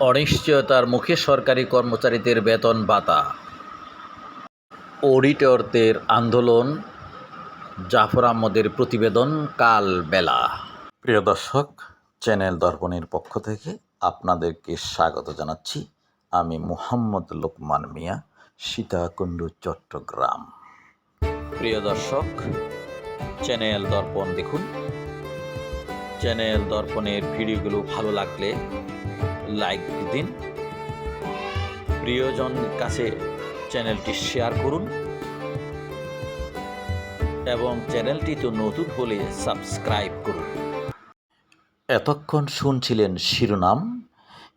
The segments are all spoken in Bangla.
অনিশ্চয়তার মুখে সরকারি কর্মচারীদের বেতন ভাতা। অডিটরদের আন্দোলন জাফর আহমদের প্রতিবেদন কাল বেলা। প্রিয় দর্শক চ্যানেল দর্পণের পক্ষ থেকে আপনাদেরকে স্বাগত জানাচ্ছি। আমি মুহাম্মদ লোকমান মিয়া সীতাকুণ্ড চট্টগ্রাম। প্রিয় দর্শক চ্যানেল দর্পণ দেখুন। চ্যানেল দর্পণের ভিডিওগুলো ভালো লাগলে লাইক দিন। প্রিয়জন কাছে চ্যানেলটি শেয়ার করুন। এবং চ্যানেলটি তো নতুন হলে সাবস্ক্রাইব করুন। এতক্ষণ শুনছিলেন শিরোনাম,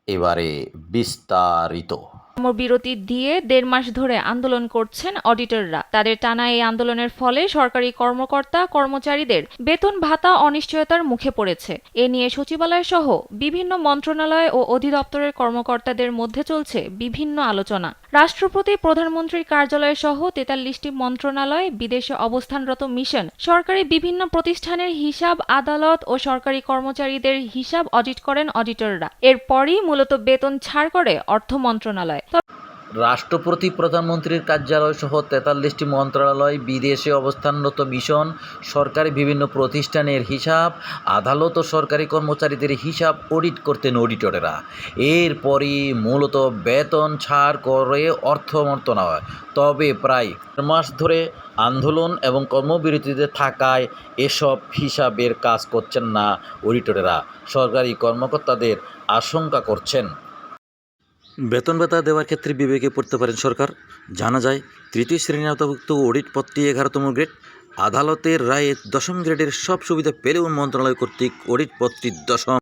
এবারে বিস্তারিত। কর্মবিরতি দিয়ে দেড় মাস ধরে আন্দোলন করছেন অডিটররা। তাদের টানা এই আন্দোলনের ফলে সরকারি কর্মকর্তা, কর্মচারীদের বেতন ভাতা অনিশ্চয়তার মুখে পড়েছে। এ নিয়ে সচিবালয় সহ বিভিন্ন মন্ত্রণালয় ও অধিদপ্তরের কর্মকর্তাদের মধ্যে চলছে বিভিন্ন আলোচনা। রাষ্ট্রপতি, প্রধানমন্ত্রীর কার্যালয় সহ তেতাল্লিশটি মন্ত্রণালয়, বিদেশে অবস্থানরত মিশন, সরকারি বিভিন্ন প্রতিষ্ঠানের হিসাব, আদালত ও সরকারি কর্মচারীদের হিসাব অডিট করেন অডিটররা। এরপরই মূলত বেতন ছাড় করে অর্থ মন্ত্রণালয়। রাষ্ট্রপতি, প্রধানমন্ত্রীর কার্যালয় সহ তেতাল্লিশটি মন্ত্রণালয় বিদেশে অবস্থানরত মিশন, সরকারি বিভিন্ন প্রতিষ্ঠানের হিসাব, আদালত ও সরকারি কর্মচারীদের হিসাব অডিট করতেন অডিটরেরা। এরপরই মূলত বেতন ছাড় করে অর্থ মন্ত্রণালয়। তবে প্রায় মাস ধরে আন্দোলন এবং কর্মবিরতিতে থাকায় এসব হিসাবের কাজ করছেন না অডিটরেরা। সরকারি কর্মকর্তাদের আশঙ্কা করছেন। বেতন ভাতা দেওয়ার ক্ষেত্রে বিবেকে পড়তে পারেন সরকার। জানা যায়, তৃতীয় শ্রেণির আওতাভুক্ত অডিট পদটি এগারোতম গ্রেড। আদালতের রায়ে দশম গ্রেডের সব সুবিধা পেলেও মন্ত্রণালয় কর্তৃক অডিট পদটি দশম।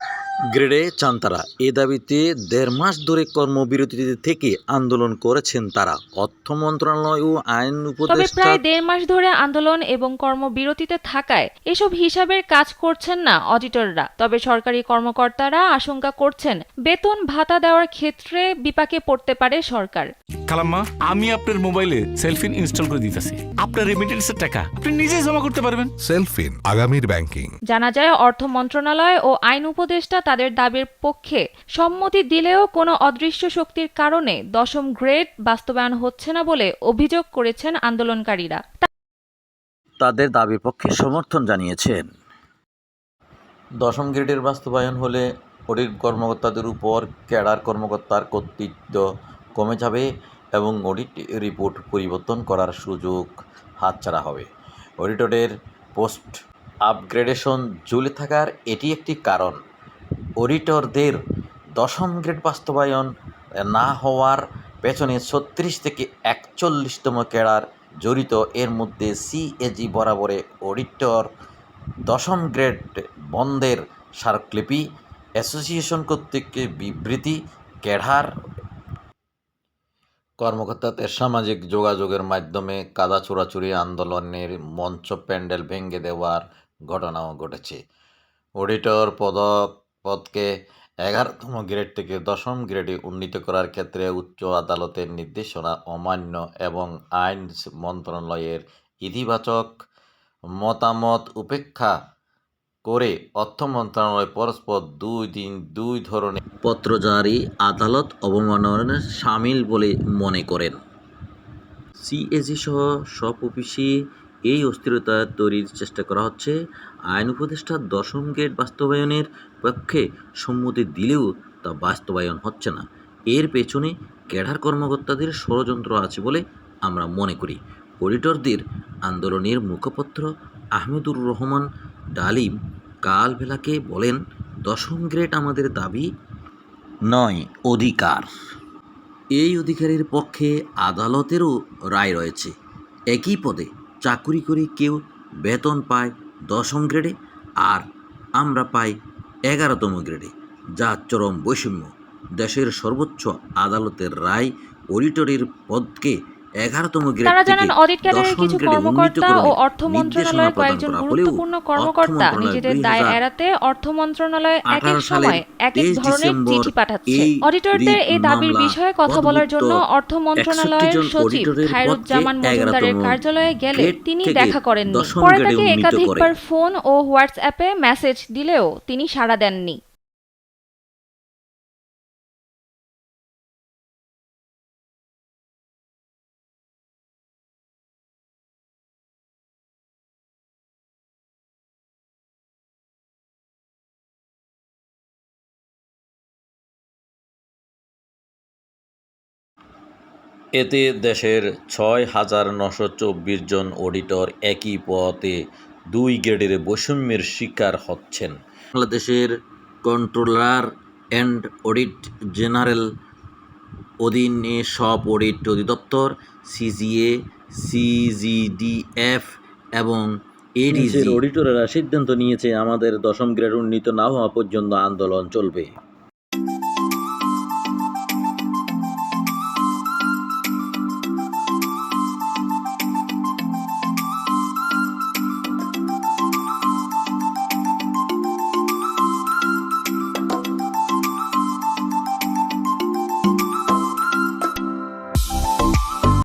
গ্রেডে চান তারা। এ দাবিতে দেড় মাস ধরে কর্মবিরতিতে থেকে আন্দোলন করেছেন তারা। অর্থ মন্ত্রণালয় ও আইন তবে উপদেষ্টা প্রায় দেড় মাস ধরে আন্দোলন এবং কর্মবিরতিতে থাকায় এসব হিসাবের কাজ করছেন না অডিটররা। তবে সরকারি কর্মকর্তারা আশঙ্কা করছেন বেতন ভাতা দেওয়ার ক্ষেত্রে বিপাকে পড়তে পারে সরকার। খালাম্মা আমি আপনার মোবাইলে সেলফিন ইনস্টল করে দিতেছি। আপনার রেমিটেন্সের টাকা আপনি নিজেই জমা করতে পারবেন। সেলফিন আগামীর ব্যাংকিং জানা যায় অর্থ মন্ত্রণালয় ও আইন উপদেষ্টা তাদের দাবির পক্ষে সম্মতি দিলেও কোনো অদৃশ্য শক্তির কারণে দশম গ্রেড বাস্তবায়ন হচ্ছে না বলে অভিযোগ করেছেন আন্দোলনকারীরা। তাদের দাবির পক্ষে সমর্থন জানিয়েছেন। দশম গ্রেডের বাস্তবায়ন হলে অডিট কর্মকর্তাদের উপর ক্যাডার কর্মকর্তার কর্তৃত্ব কমে যাবে এবং অডিট রিপোর্ট পরিবর্তন করার সুযোগ হাতছাড়া হবে। অডিটরের পোস্ট আপগ্রেডেশন ঝুলে থাকার এটি একটি কারণ। অডিটরদের দশম গ্রেড বাস্তবায়ন না হওয়ার পেছনে ছত্রিশ থেকে একচল্লিশতম ক্যাডার জড়িত। এর মধ্যে সিএজি বরাবরে অডিটর, দশম গ্রেড বন্ধের স্মারকলিপি, অ্যাসোসিয়েশন কর্তৃক বিবৃতি, ক্যাডার কর্মকর্তাদের সামাজিক যোগাযোগের মাধ্যমে কাদা চোরাচুরি আন্দোলনের মঞ্চ প্যান্ডেল ভেঙে দেওয়ার ঘটনাও ঘটেছে। অডিটর পদক পদকে এগারোতম গ্রেড থেকে দশম গ্রেডে উন্নীত করার ক্ষেত্রে উচ্চ আদালতের নির্দেশনা অমান্য এবং আইন মন্ত্রণালয়ের ইতিবাচক মতামত উপেক্ষা করে অর্থ মন্ত্রণালয় পরস্পর দুই দিন দুই ধরনের পত্র জারি, আদালত অবমাননায় সামিল বলে মনে করেন। সিএজি সহ সব অফিসে এই অস্থিরতা তৈরির চেষ্টা করা হচ্ছে। আইন উপদেষ্টা দশম গ্রেড বাস্তবায়নের পক্ষে সম্মতি দিলেও তা বাস্তবায়ন হচ্ছে না। এর পেছনে ক্যাডার কর্মকর্তাদের ষড়যন্ত্র আছে বলে আমরা মনে করি। অডিটরদের আন্দোলনের মুখপত্র আহমেদুর রহমান ডালিম কালবেলাকে বলেন, দশম গ্রেড আমাদের দাবি নয়, অধিকার। এই অধিকারের পক্ষে আদালতেরও রায় রয়েছে। একই পদে চাকুরি করে কেউ বেতন পায় দশম গ্রেডে আর আমরা পাই এগারোতম গ্রেডে, যা চরম বৈষম্য। দেশের সর্বোচ্চ আদালতের রায় অডিটরের পদকে এগারোতম তারা জানান অডিট ক্যাডারের কিছু কর্মকর্তা ও অর্থ মন্ত্রণালয়ের কয়েকজন গুরুত্বপূর্ণ কর্মকর্তা নিজেদের দায় এড়াতে অর্থ মন্ত্রণালয় এক এক সময় এক এক ধরনের চিঠি পাঠাচ্ছে। অডিটরদের এই দাবির বিষয়ে কথা বলার জন্য অর্থ মন্ত্রণালয়ের সচিব খায়রুজ্জামান মজুমদারের কার্যালয়ে গেলে তিনি দেখা করেননি। পরে তাকে একাধিকবার ফোন ও হোয়াটসঅ্যাপে মেসেজ দিলেও তিনি সাড়া দেননি। এতে দেশের ছয় হাজার নশো চব্বিশ জন অডিটর একই পথে দুই গ্রেডের বৈষম্যের শিকার হচ্ছেন। বাংলাদেশের কন্ট্রোলার অ্যান্ড অডিট জেনারেল অধীনে সব অডিট অধিদপ্তর, সিজিএ, সিজিডিএফ এবং এডিসির অডিটরেরা সিদ্ধান্ত নিয়েছে, আমাদের দশম গ্রেড উন্নীত না হওয়া পর্যন্ত আন্দোলন চলবে।